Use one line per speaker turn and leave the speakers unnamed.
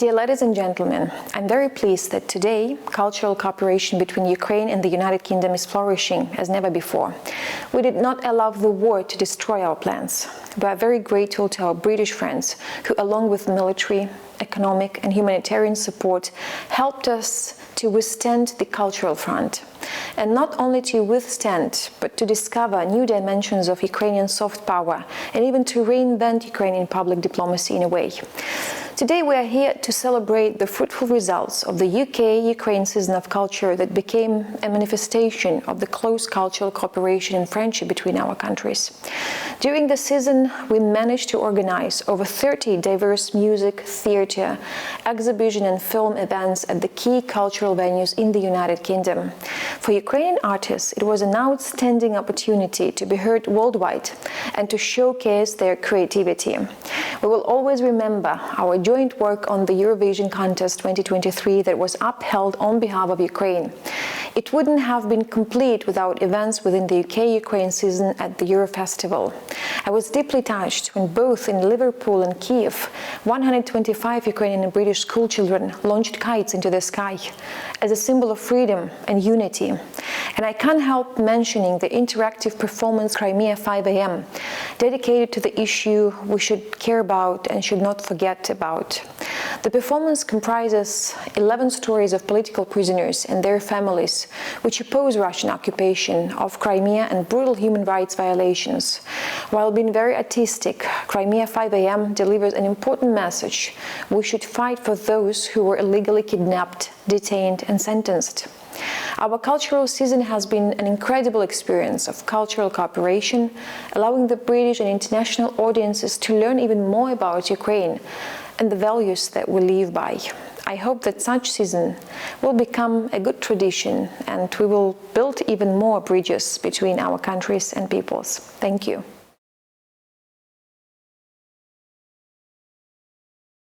Dear ladies and gentlemen, I'm very pleased that today cultural cooperation between Ukraine and the United Kingdom is flourishing as never before. We did not allow the war to destroy our plans. We are very grateful to our British friends who, along with military, economic, and humanitarian support, helped us to withstand the cultural front. And not only to withstand, but to discover new dimensions of Ukrainian soft power and even to reinvent Ukrainian public diplomacy in a way. Today we are here to celebrate the fruitful results of the UK-Ukraine season of culture that became a manifestation of the close cultural cooperation and friendship between our countries. During the season, we managed to organize over 30 diverse music, theater, exhibition and film events at the key cultural venues in the United Kingdom. For Ukrainian artists, it was an outstanding opportunity to be heard worldwide and to showcase their creativity. We will always remember our joint work on the Eurovision Contest 2023 that was upheld on behalf of Ukraine. It wouldn't have been complete without events within the UK-Ukraine season at the Eurofestival. I was deeply touched when both in Liverpool and Kiev, 125 Ukrainian and British schoolchildren launched kites into the sky as a symbol of freedom and unity. And I can't help mentioning the interactive performance Crimea 5 AM, dedicated to the issue we should care about and should not forget about out. The performance comprises 11 stories of political prisoners and their families, which oppose Russian occupation of Crimea and brutal human rights violations. While being very artistic, Crimea 5 AM delivers an important message. We should fight for those who were illegally kidnapped, detained and sentenced. Our cultural season has been an incredible experience of cultural cooperation, allowing the British and international audiences to learn even more about Ukraine and the values that we live by. I hope that such season will become a good tradition and we will build even more bridges between our countries and peoples. Thank you.